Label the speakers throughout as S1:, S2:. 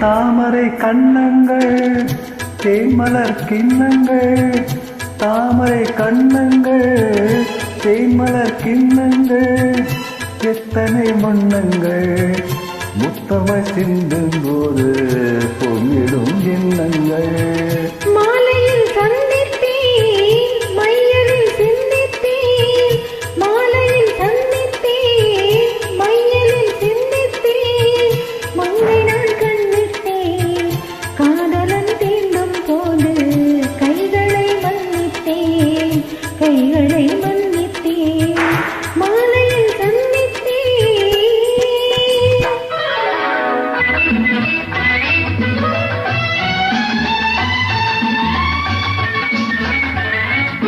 S1: தாமரை கண்ணங்கள் தேமலர் கிண்ணங்கள் தாமரை கண்ணங்கள் தேமலர் கிண்ணங்கள் எத்தனை மன்னங்கள் முத்தமிழ் சிந்தும் போது பொங்கிடும்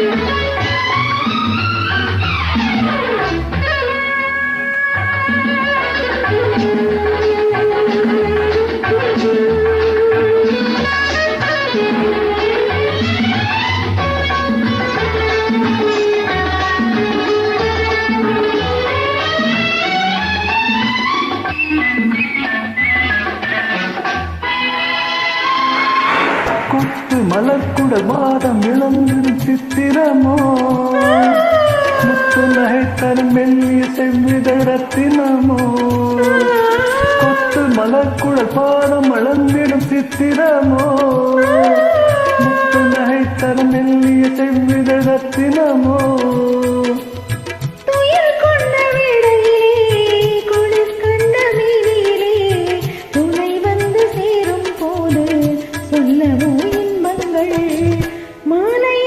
S1: கொத்து மலர்க்குட வாதம் இளம்பிடும் சித்திரமோ? முத்து நகைத்தரும் மெல்லிய செவ்விதழத்தினமோ கொத்து மலர்க்குழல் பாதம் இளம்பிடும் சித்திரமோ?
S2: மாலை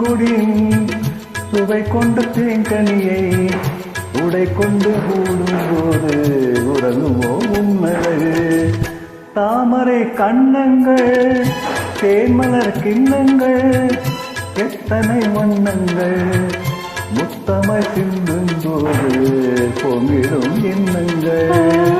S2: கொண்ட
S1: சுவை கொண்டு தேங்கனியை உடை கொண்டு கூடும் போது உறங்குமோ உண்மையழகு தாமரை கண்ணங்கள் தேன்மலர் கிண்ணங்கள் எத்தனை வண்ணங்கள். முத்தமை சிந்தும் போது பொங்கிடும் எண்ணங்கள்.